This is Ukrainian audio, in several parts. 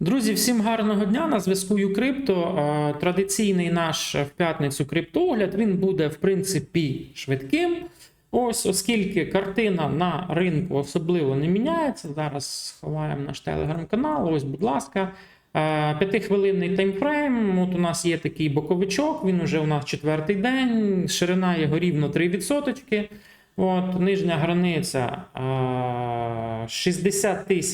Друзі, всім гарного дня! На зв'язку Юкрипто. Традиційний наш в п'ятницю криптоогляд він буде в принципі швидким. Ось, оскільки картина на ринку особливо не міняється. Зараз сховаємо наш телеграм-канал. Ось, будь ласка, п'ятихвилинний таймфрейм. От у нас є такий боковичок, він уже у нас четвертий день, ширина його рівно 3%. От, нижня границя е, 60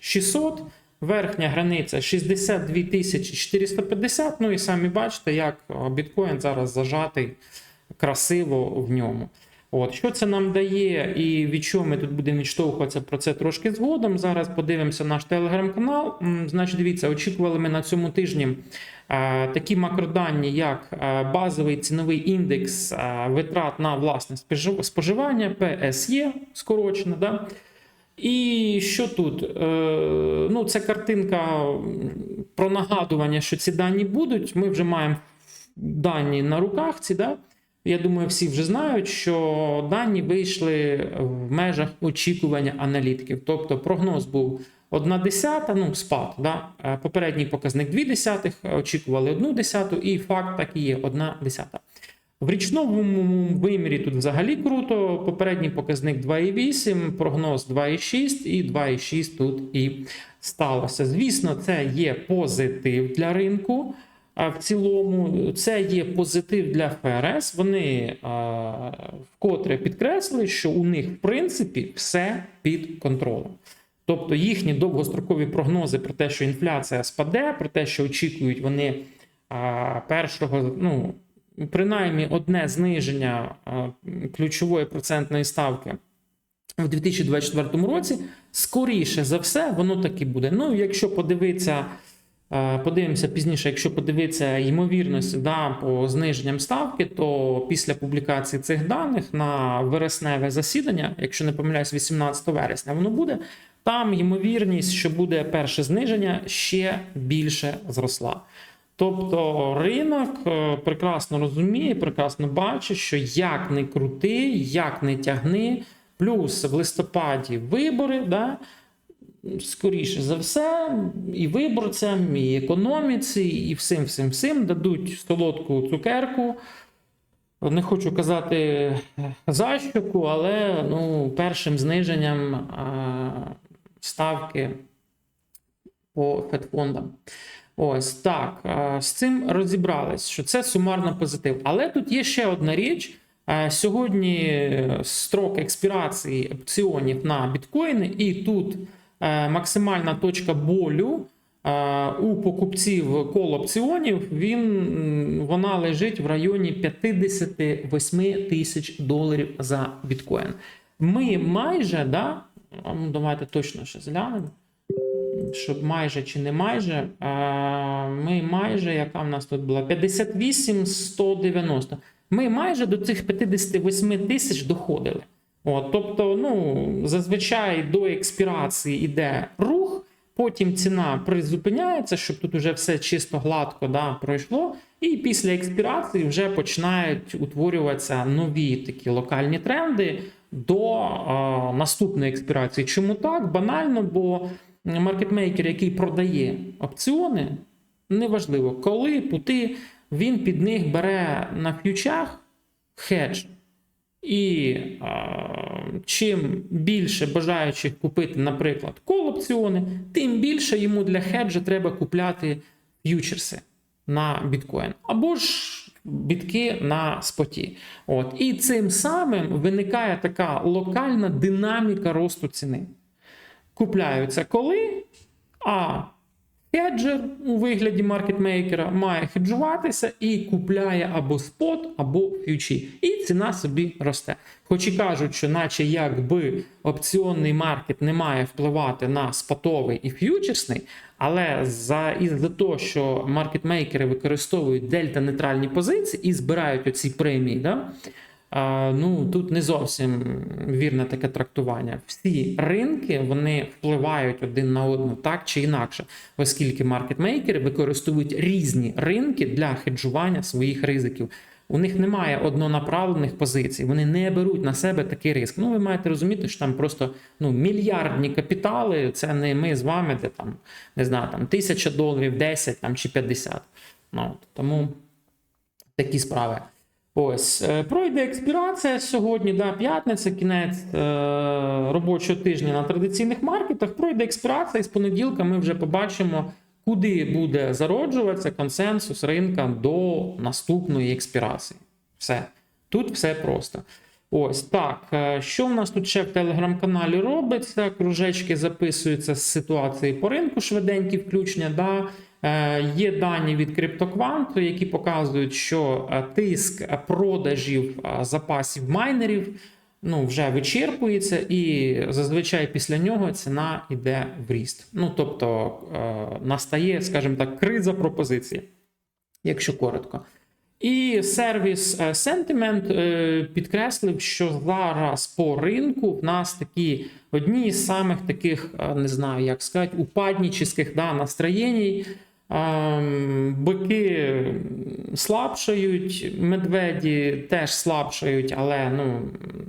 600, верхня границя 62 450. Ну і самі бачите, як е, біткоін зараз зажатий красиво в ньому. От, що це нам дає і від чого ми тут будемо відштовхуватися про це трошки згодом. Зараз подивимося наш телеграм-канал. Значить, дивіться, очікували ми на цьому тижні е, такі макродані, як е, базовий ціновий індекс витрат на власне споживання, PSE, скорочено. Да? І що тут? Е, ну, це картинка про нагадування, що ці дані будуть. Ми вже маємо дані на руках. Ці, да? Я думаю, всі вже знають, що дані вийшли в межах очікування аналітиків. Тобто прогноз був 1 десята, ну, спад. Да? Е, Попередній показник 2 десятих, очікували 1 десяту, і факт так і є 1 десята. В річному вимірі тут взагалі круто. Попередній показник 2,8, прогноз 2,6 і 2,6 тут і сталося. Звісно, це є позитив для ринку. А в цілому це є позитив для ФРС. Вони а, вкотре підкреслили, що у них в принципі все під контролем. Тобто їхні довгострокові прогнози про те, що інфляція спаде, про те, що очікують вони а, першого, ну принаймні одне зниження ключової процентної ставки в 2024 році, скоріше за все, воно так і буде. Ну, якщо подивитися. Подивимося пізніше, якщо подивитися ймовірності да, по зниженням ставки, то після публікації цих даних на вересневе засідання, якщо не помиляюсь, 18 вересня воно буде. Там ймовірність, що буде перше зниження, ще більше зросла. Тобто ринок е, прекрасно розуміє, прекрасно бачить, що як не крути, як не тягни, плюс в листопаді вибори. Да, скоріше за все, і виборцям, і економіці, і всім, всім, всім дадуть солодку цукерку. Не хочу казати защоку, але ну, першим зниженням а, ставки по федфондам. Ось так. З цим розібрались, що це сумарно позитив. Але тут є ще одна річ. Е, Сьогодні строк експірації опціонів на біткоїни, і тут е, максимальна точка болю е, у покупців кол опціонів він, вона лежить в районі 58 тисяч доларів за біткоін. Ми майже, да, давайте точно ще зглянемо, щоб майже чи не майже, ми майже, яка в нас тут була? 58 190. Ми майже до цих 58 тисяч доходили. От, тобто, ну, зазвичай до експірації йде рух, потім ціна призупиняється, щоб тут вже все чисто гладко да, пройшло. І після експірації вже починають утворюватися нові такі локальні тренди до е, наступної експірації. Чому так? Банально, бо маркетмейкер, який продає опціони, неважливо, коли пути, він під них бере на ф'ючах хедж. І а, чим більше бажаючих купити, наприклад, кол-опціони, тим більше йому для хеджа треба купляти ф'ючерси на біткоін або ж бітки на споті. От. І цим самим виникає така локальна динаміка росту ціни. Купляються коли, а хеджер у вигляді маркетмейкера має хеджуватися і купляє або спот, або ф'ючі. І ціна собі росте. Хоч і кажуть, що наче якби опціонний маркет не має впливати на спотовий і ф'ючерсний, але за із-за того, що маркетмейкери використовують дельта-нейтральні позиції і збирають оці премії, да, ну тут не зовсім вірне таке трактування. Всі ринки вони впливають один на одну так чи інакше, оскільки маркетмейкери використовують різні ринки для хеджування своїх ризиків. у них немає однонаправлених позицій. Вони не беруть на себе такий риск. Ну, ви маєте розуміти, що там просто ну, мільярдні капітали. Це не ми з вами, де там не знаю, там тисяча доларів, 10 там, чи 50. Ну, тому такі справи. Ось е, пройде експірація сьогодні, да, п'ятниця, кінець е, робочого тижня на традиційних маркетах. Пройде експірація, і з понеділка ми вже побачимо, куди буде зароджуватися консенсус ринка до наступної експірації. Все. Тут все просто. Ось так. е, Що в нас тут ще в телеграм-каналі робиться? Кружечки записуються з ситуації по ринку, швиденькі включення. Да? Е, Є дані від криптокванту, які показують, що е, тиск продажів е, запасів майнерів ну, вже вичерпується, і зазвичай після нього ціна йде в ріст. Ну тобто настає, скажімо так, криза пропозиції, якщо коротко. І сервіс Sentiment підкреслив, що зараз по ринку в нас такі одні з самих таких, не знаю, як сказати, упаднических да, настроєнь. Ем, Бики слабшають, медведі теж слабшають, але ну,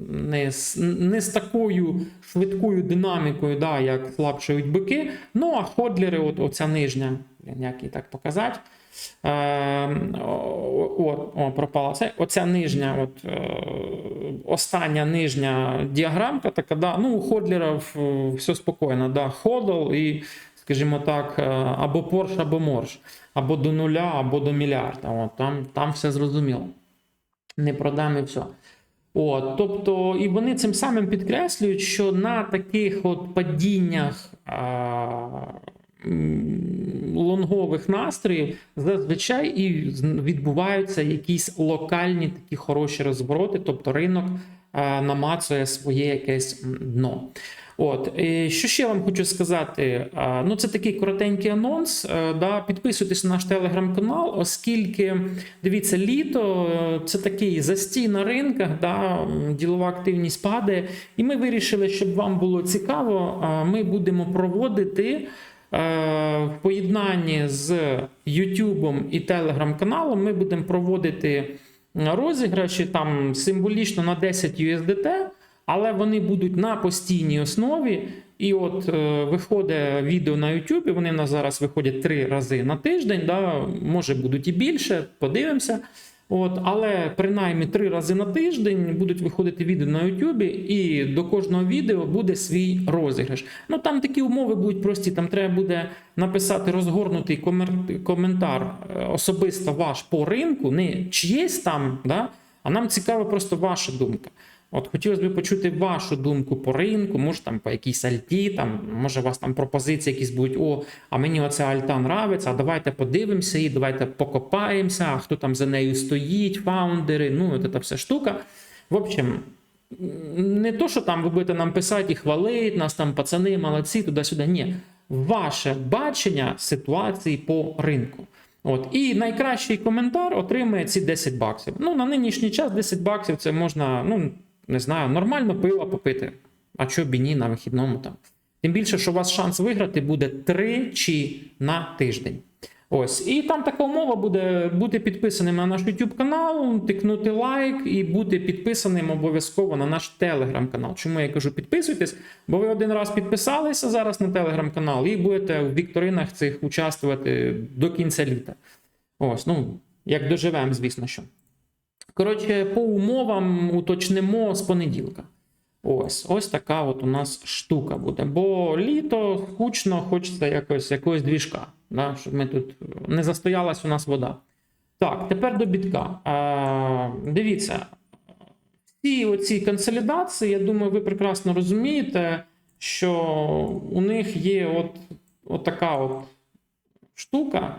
не, з, не з такою швидкою динамікою, да, як слабшають бики. Ну а ходлери, от, оця нижня, як її так показати. Е, о, о, пропала це. Оця нижня, от, е, остання нижня діаграмка, така, да, ну, у ходлерів е, все спокійно. Да, ходл і, скажімо так, е, або Порш, або Морж, або до нуля, або до мільярда. От, там, там все зрозуміло. Не продам і все. От, тобто, і вони цим самим підкреслюють, що на таких от падіннях а, лонгових настроїв зазвичай і відбуваються якісь локальні такі хороші розвороти, тобто ринок а, намацує своє якесь дно. От, і що ще вам хочу сказати? Ну, це такий коротенький анонс. Е, Да, підписуйтесь на наш телеграм-канал, оскільки дивіться, літо е, це такий застій на ринках, да, ділова активність падає. І ми вирішили, щоб вам було цікаво, ми будемо проводити. е, В поєднанні з YouTube і телеграм-каналом ми будемо проводити розіграші там символічно на 10 USDT, але вони будуть на постійній основі. І от е, виходить відео на YouTube, вони в нас зараз виходять три рази на тиждень, да, може будуть і більше, подивимося. От, але принаймні три рази на тиждень будуть виходити відео на YouTube, і до кожного відео буде свій розіграш. Ну там такі умови будуть прості. Там треба буде написати розгорнутий коментар е, особисто ваш по ринку, не чиєсь там, да, а нам цікава просто ваша думка. От хотілося б почути вашу думку по ринку, може там по якійсь альті, там може у вас там пропозиції якісь будуть. О, а мені оця альта нравиться, а давайте подивимося її, давайте покопаємося, а хто там за нею стоїть, фаундери, ну от ця вся штука. В общем, не то, що там ви будете нам писати і хвалити, нас там пацани, молодці, туди-сюди. Ні. Ваше бачення ситуації по ринку. От. І найкращий коментар отримає ці 10 баксів. Ну, на нинішній час 10 баксів це можна, ну, не знаю, нормально пиво попити. А чого б і ні на вихідному там. Тим більше, що у вас шанс виграти буде тричі на тиждень. Ось, і там така умова буде бути підписаним на наш YouTube канал, тикнути лайк і бути підписаним обов'язково на наш телеграм канал. Чому я кажу підписуйтесь? Бо ви один раз підписалися зараз на телеграм канал і будете в вікторинах цих участвувати до кінця літа. Ось, ну, як доживемо, звісно що. Коротше, по умовам уточнимо з понеділка. Ось, ось така от у нас штука буде. Бо літо скучно, хочеться якось, якогось двіжка, да, щоб ми тут не застоялась у нас вода. Так, тепер до бітка. А, дивіться, всі оці консолідації, я думаю, ви прекрасно розумієте, що у них є от, от така от штука,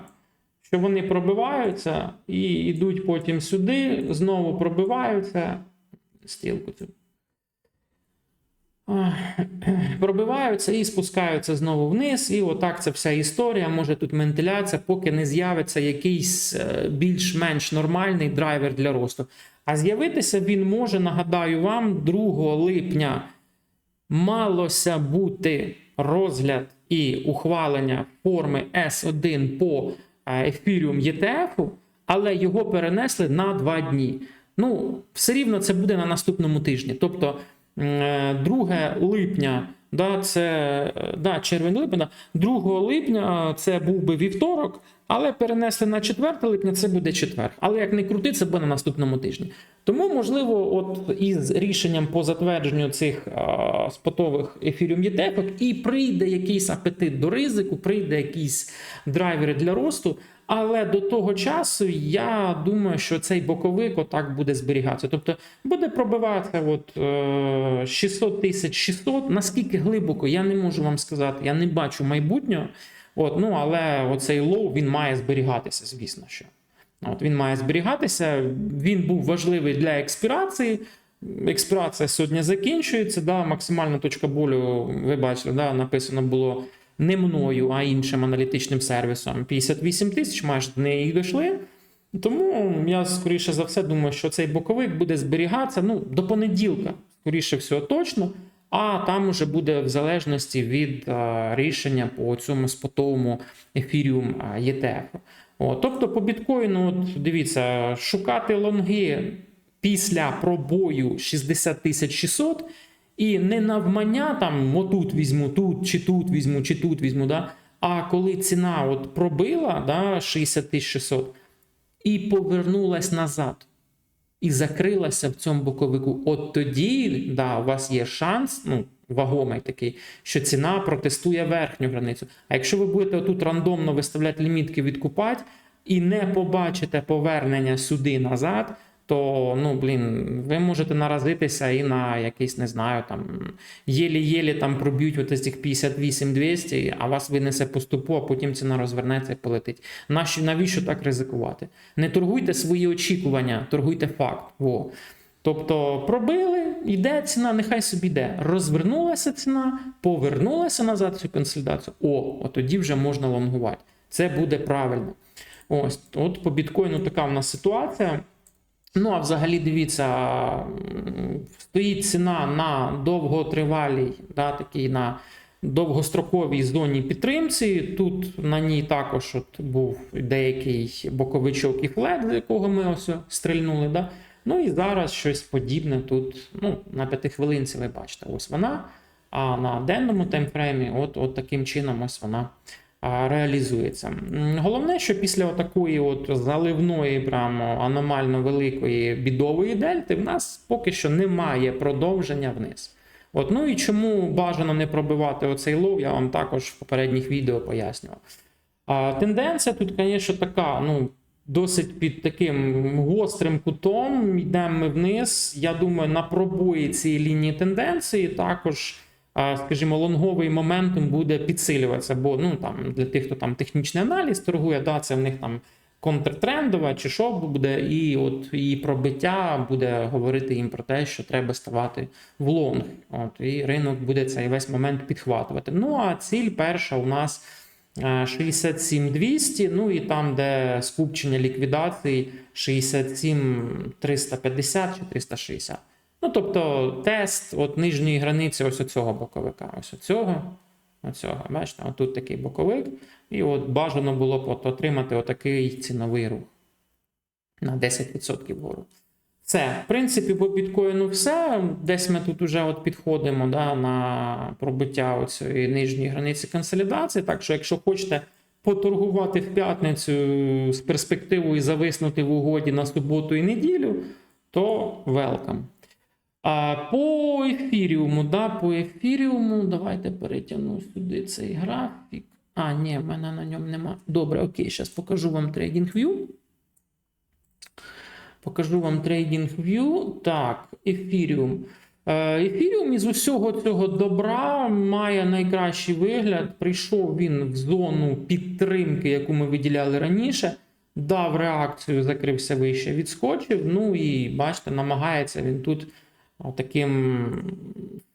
що вони пробиваються і йдуть потім сюди, знову пробиваються. Стрілку цю. Пробиваються і спускаються знову вниз, і отак це вся історія. Може тут вентиляція, поки не з'явиться якийсь е, більш-менш нормальний драйвер для росту. А з'явитися він може, нагадаю вам, 2 липня малося бути розгляд і ухвалення форми S1 по е, Ethereum ETF, але його перенесли на два дні. Ну, все рівно це буде на наступному тижні. Тобто, е, 2 липня, да, це е, да, червень липня, 2 липня е, це був би вівторок, але перенесли на 4 липня, це буде четвер. Але як не крути, це буде на наступному тижні. Тому, можливо, от із рішенням по затвердженню цих а, спотових ефіріум єтефок і прийде якийсь апетит до ризику, прийде якісь драйвери для росту. Але до того часу я думаю, що цей боковик отак буде зберігатися. Тобто буде пробиватися от, е, 600 тисяч 600. Наскільки глибоко, я не можу вам сказати. Я не бачу майбутнього. От, ну, але оцей лоу він має зберігатися, звісно що. От він має зберігатися. Він був важливий для експірації. Експірація сьогодні закінчується. Да, максимальна точка болю, ви бачили, да, написано було не мною, а іншим аналітичним сервісом. 58 тисяч, майже до неї дійшли. Тому я скоріше за все думаю, що цей боковик буде зберігатися ну, до понеділка, скоріше всього, точно. А там уже буде в залежності від рішення по цьому спотовому ефіріум ETF. О, тобто по біткоїну, от дивіться, шукати лонги після пробою 60 тисяч 600 і не навмання там отут візьму, тут, чи тут візьму, чи тут візьму. Да? А коли ціна от пробила да, 60 тисяч 600 і повернулась назад, і закрилася в цьому боковику, от тоді да, у вас є шанс, ну, вагомий такий, що ціна протестує верхню границю. А якщо ви будете отут рандомно виставляти лімітки відкупати і не побачите повернення сюди назад, то ну блін, ви можете наразитися і на якийсь, не знаю, там єлі-єлі там проб'ють от цих 58-200, а вас винесе по ступу, а потім ціна розвернеться і полетить. Нащо, навіщо так ризикувати? Не торгуйте свої очікування, торгуйте факт. Во. Тобто пробили, йде ціна, нехай собі йде. Розвернулася ціна, повернулася назад цю консолідацію. О, от тоді вже можна лонгувати. Це буде правильно. Ось, от по біткоїну така в нас ситуація. Ну, а взагалі, дивіться, стоїть ціна на довготривалій, да, такий на довгостроковій зоні підтримці. Тут на ній також от був деякий боковичок і флет, якого ми ось стрільнули. Да? Ну і зараз щось подібне тут. Ну, на п'ятихвилинці ви бачите, ось вона. А на денному таймфреймі, от, от таким чином, ось вона реалізується. Головне, що після такої от заливної, прямо аномально великої бідової дельти, в нас поки що немає продовження вниз. От, ну і чому бажано не пробивати оцей лов, я вам також в попередніх відео пояснював. А, тенденція тут, звісно, така, ну, досить під таким гострим кутом. Йдемо ми вниз. Я думаю, на пробої цієї лінії тенденції також скажімо, лонговий моментум буде підсилюватися, бо ну там для тих, хто там технічний аналіз торгує, да, це в них там контртрендова чи що буде, і от її пробиття буде говорити їм про те, що треба ставати в лонг. От і ринок буде цей весь момент підхватувати. Ну а ціль перша у нас. е, 67200, ну і там, де скупчення ліквідацій 67 350 чи 360. Ну, тобто тест от нижньої границі ось оцього боковика. Ось оцього. Оцього. Бачите, отут такий боковик. І от бажано було б от отримати отакий ціновий рух на 10% вгору. Все, в принципі, по біткоїну все. Десь ми тут уже от підходимо да, на пробиття цієї нижньої границі консолідації. Так що, якщо хочете поторгувати в п'ятницю з перспективою зависнути в угоді на суботу і неділю, то welcome. А по ефіріуму, да, по ефіріуму, давайте перетягну сюди цей графік. А, ні, в мене на ньому нема. Добре, окей, зараз покажу вам TradingView. Покажу вам TradingView. Так, ефіріум. Е, Ефіріум із усього цього добра має найкращий вигляд. Прийшов він в зону підтримки, яку ми виділяли раніше. Дав реакцію, закрився вище, відскочив. Ну і бачите, намагається він тут таким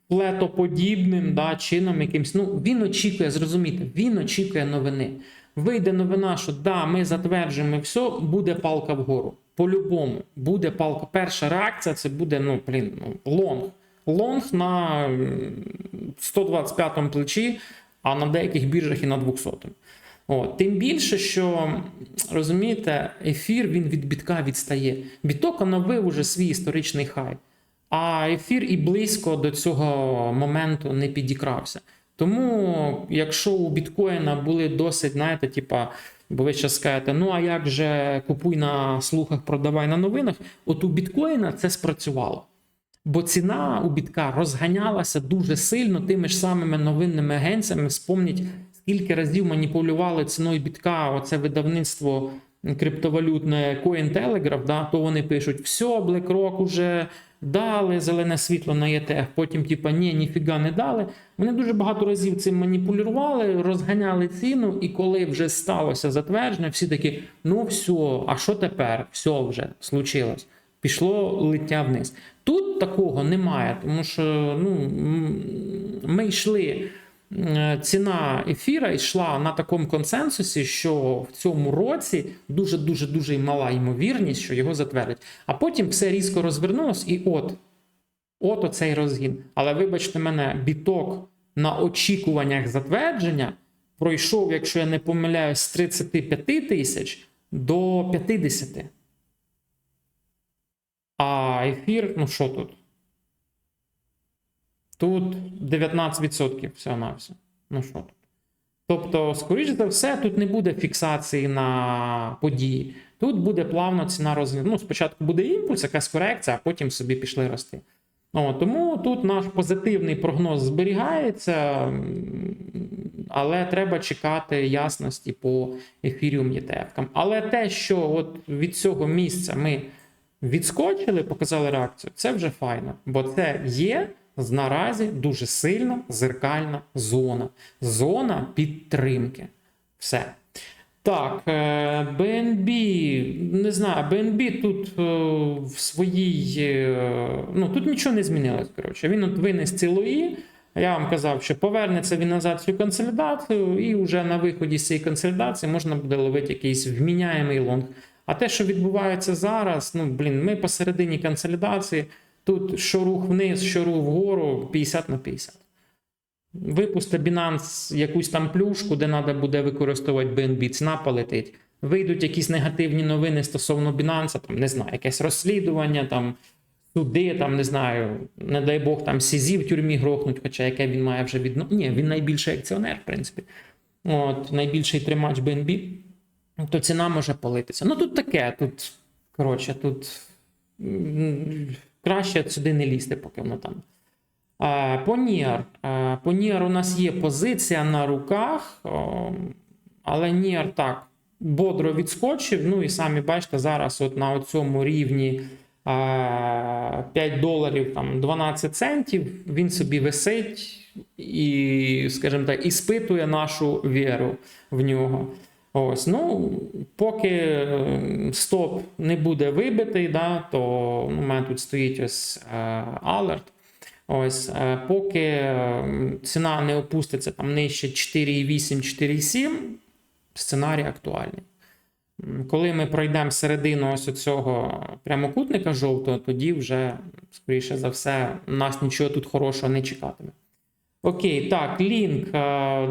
плетоподібним да, чином якимсь. Ну, він очікує, зрозуміти, він очікує новини. Вийде новина, що да, ми затверджуємо все, буде палка вгору. По-любому, буде палка. Перша реакція це буде ну, блін, ну, лонг. Лонг на м, 125 плечі, а на деяких біржах і на 200. От. Тим більше, що розумієте, ефір він від бітка відстає. Біток оновив уже свій історичний хай. А ефір і близько до цього моменту не підікрався. Тому, якщо у біткоїна були досить, знаєте, типа, бо ви ще скажете, ну а як же купуй на слухах, продавай на новинах, от у біткоїна це спрацювало. Бо ціна у бітка розганялася дуже сильно тими ж самими новинними агенціями. Вспомніть, скільки разів маніпулювали ціною бітка, оце видавництво криптовалютне CoinTelegraph, да, то вони пишуть, все, BlackRock уже дали зелене світло на ETF, потім, типа, ні, ніфіга не дали. Вони дуже багато разів цим маніпулювали, розганяли ціну, і коли вже сталося затвердження, всі такі: ну все, а що тепер? Все вже случилось. Пішло лиття вниз. Тут такого немає, тому що ну, ми йшли. Е, Ціна ефіра йшла на такому консенсусі, що в цьому році дуже дуже дуже мала ймовірність, що його затвердять. А потім все різко розвернулось, і от, от оцей розгін. Але вибачте мене, біток на очікуваннях затвердження пройшов, якщо я не помиляюсь, з 35 тисяч до 50. А ефір, ну що тут? Тут 19% всього на все. Ну що тут? Тобто, скоріш за все, тут не буде фіксації на події. Тут буде плавно ціна розвитку. Ну, спочатку буде імпульс, якась корекція, а потім собі пішли рости. О, тому тут наш позитивний прогноз зберігається, але треба чекати ясності по ефіріум ETF. Але те, що от від цього місця ми відскочили, показали реакцію, це вже файно, бо це є наразі дуже сильна зеркальна зона. Зона підтримки. Все. Так, е, BNB, не знаю, BNB тут е, в своїй. е, Ну, тут нічого не змінилось. Коротше. Він от винес цілої. Я вам казав, що повернеться він назад цю консолідацію, і вже на виході з цієї консолідації можна буде ловити якийсь вміняємий лонг. А те, що відбувається зараз, ну блін, ми посередині консолідації. Тут що рух вниз, що рух вгору, 50 на 50. Випусти Binance якусь там плюшку, де треба буде використовувати BNB, ціна полетить. Вийдуть якісь негативні новини стосовно Binance, там, не знаю, якесь розслідування, там, суди, там, не знаю, не дай Бог, там Сізі в тюрмі грохнуть, хоча яке він має вже відно. Ні, він найбільший акціонер, в принципі. От, найбільший тримач BNB, то ціна може политися. Ну тут таке, тут, коротше, тут краще сюди не лізти, поки воно там. А, По Нір. А, По Нір у нас є позиція на руках, але Нір так бодро відскочив. Ну і самі бачите, зараз от на цьому рівні 5 доларів там 12 центів. Він собі висить і, скажімо так, іспитує нашу віру в нього. Ось, ну, поки е, стоп не буде вибитий, да, то ну, у мене тут стоїть ось е, алерт. Ось, е, поки е, ціна не опуститься там нижче 4,8, 4,7, сценарій актуальний. Коли ми пройдемо середину ось цього прямокутника жовтого, тоді вже, скоріше за все, нас нічого тут хорошого не чекатиме. Окей, так, лінк. е,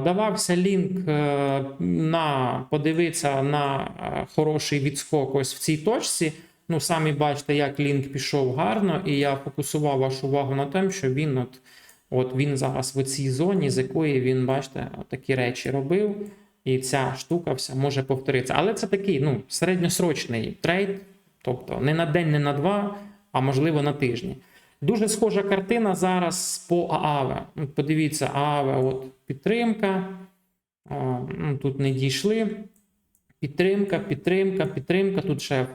Давався лінк е, на подивитися на е, хороший відскок ось в цій точці. Ну, самі бачите, як лінк пішов гарно, і я фокусував вашу увагу на тому, що він от, от він зараз в цій зоні, з якої він, бачите, такі речі робив. І ця штука вся може повторитися. Але це такий ну, середньосрочний трейд, тобто не на день, не на два, а можливо на тижні. Дуже схожа картина зараз по ААВ. От Подивіться, ААВ, от підтримка. Ну, Тут не дійшли. Підтримка, підтримка, підтримка. Тут ще в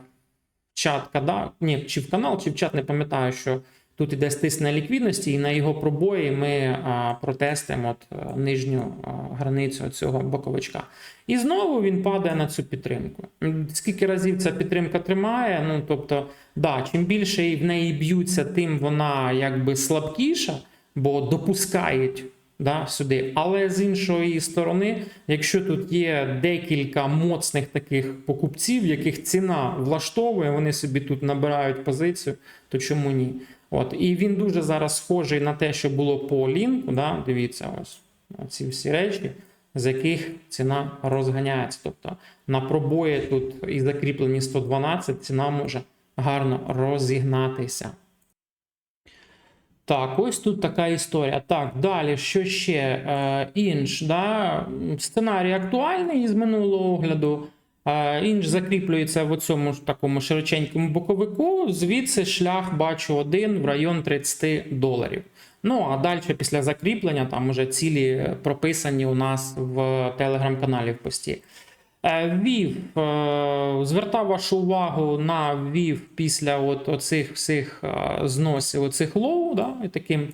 чат да? ні, чи в канал, чи в чат, не пам'ятаю, що тут іде стиснення ліквідності, і на його пробої ми протестимо от, нижню а, границю цього боковичка. І знову він падає на цю підтримку. Скільки разів ця підтримка тримає? Ну тобто, да, чим більше в неї б'ються, тим вона якби слабкіша, бо допускають. Да, сюди. Але з іншої сторони, якщо тут є декілька моцних таких покупців, яких ціна влаштовує, вони собі тут набирають позицію, то чому ні? От. І він дуже зараз схожий на те, що було по лінку. Да? Дивіться, ось ці всі речі. з яких ціна розганяється. Тобто на пробої тут і закріплені 112 ціна може гарно розігнатися. Так, ось тут така історія. Так, далі, що ще? Е, інш, да? сценарій актуальний із минулого огляду. Е, інш закріплюється в цьому такому широченькому боковику. Звідси шлях бачу один в район 30 доларів. Ну, а далі після закріплення там уже цілі прописані у нас в телеграм-каналі в пості. Е, Вів е, звертав вашу увагу на Вів після от оцих всіх е, зносів, оцих лоу, да, і таким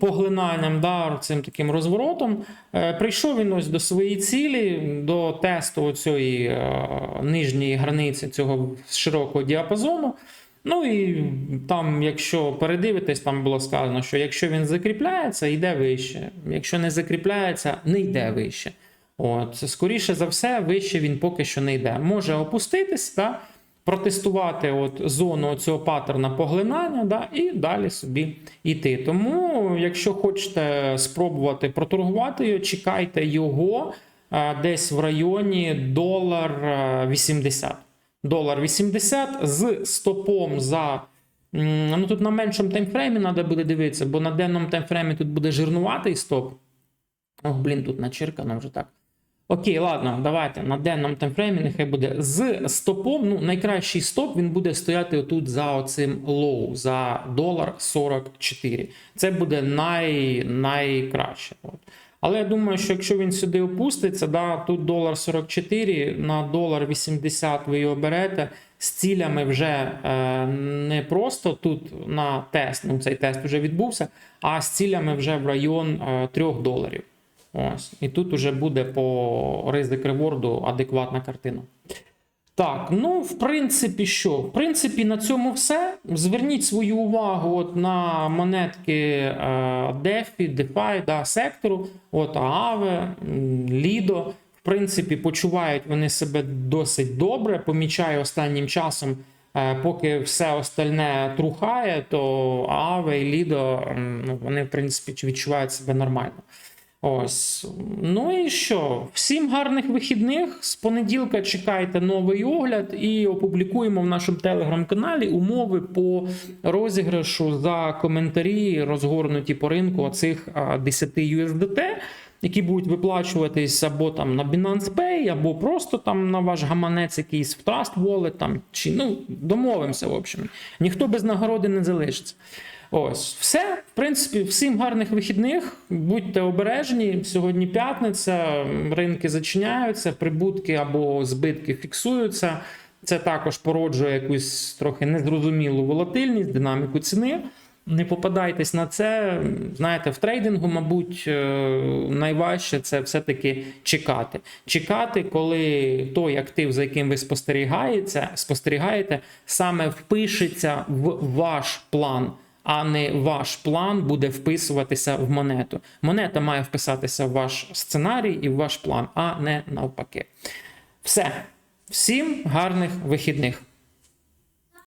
поглинанням, да, цим таким розворотом. Е, Прийшов він ось до своєї цілі, до тесту цієї нижньої границі цього широкого діапазону. Ну і там, якщо передивитись, там було сказано, що якщо він закріпляється, йде вище. Якщо не закріпляється, не йде вище. От, скоріше за все, вище він поки що не йде. Може опуститись, да, протестувати от зону цього паттерна поглинання, да, і далі собі йти. Тому, якщо хочете спробувати проторгувати його, чекайте його а, десь в районі долар а, 80. Долар 80 з стопом за. Ну тут на меншому таймфреймі треба буде дивитися, бо на денному таймфреймі тут буде жирнуватий стоп. Ох, блін, тут начеркано вже так. Окей, ладно, давайте на денному таймфреймі нехай буде з стопом. Ну, найкращий стоп він буде стояти отут за оцим лоу, за долар 44. Це буде най, найкраще. От. Але я думаю, що якщо він сюди опуститься, да, тут долар 44, на долар 80 ви його берете з цілями вже е, не просто тут на тест, ну цей тест вже відбувся, а з цілями вже в район е, 3 доларів. Ось. І тут уже буде по ризик реворду адекватна картина. Так, ну, в принципі, що? В принципі, на цьому все. Зверніть свою увагу от на монетки е, DeFi, DeFi, да, сектору, от Aave, Lido. В принципі, почувають вони себе досить добре. Помічаю останнім часом, е, поки все остальне трухає, то Aave і Lido, ну, вони, в принципі, відчувають себе нормально. Ось. Ну і що? Всім гарних вихідних. З понеділка чекайте новий огляд і опублікуємо в нашому телеграм-каналі умови по розіграшу за коментарі, розгорнуті по ринку оцих а, 10 USDT, які будуть виплачуватись або там на Binance Pay, або просто там на ваш гаманець якийсь в Trust Wallet, там, чи ну, домовимося, в общем. Ніхто без нагороди не залишиться. Ось, все. Принципі, всім гарних вихідних. Будьте обережні. Сьогодні п'ятниця, ринки зачиняються, прибутки або збитки фіксуються. Це також породжує якусь трохи незрозумілу волатильність, динаміку ціни. Не попадайтесь на це. Знаєте, в трейдингу, мабуть, е, найважче це все-таки чекати. Чекати, коли той актив, за яким ви спостерігаєте, спостерігаєте, саме впишеться в ваш план а не ваш план буде вписуватися в монету. Монета має вписатися в ваш сценарій і в ваш план, а не навпаки. Все. Всім гарних вихідних.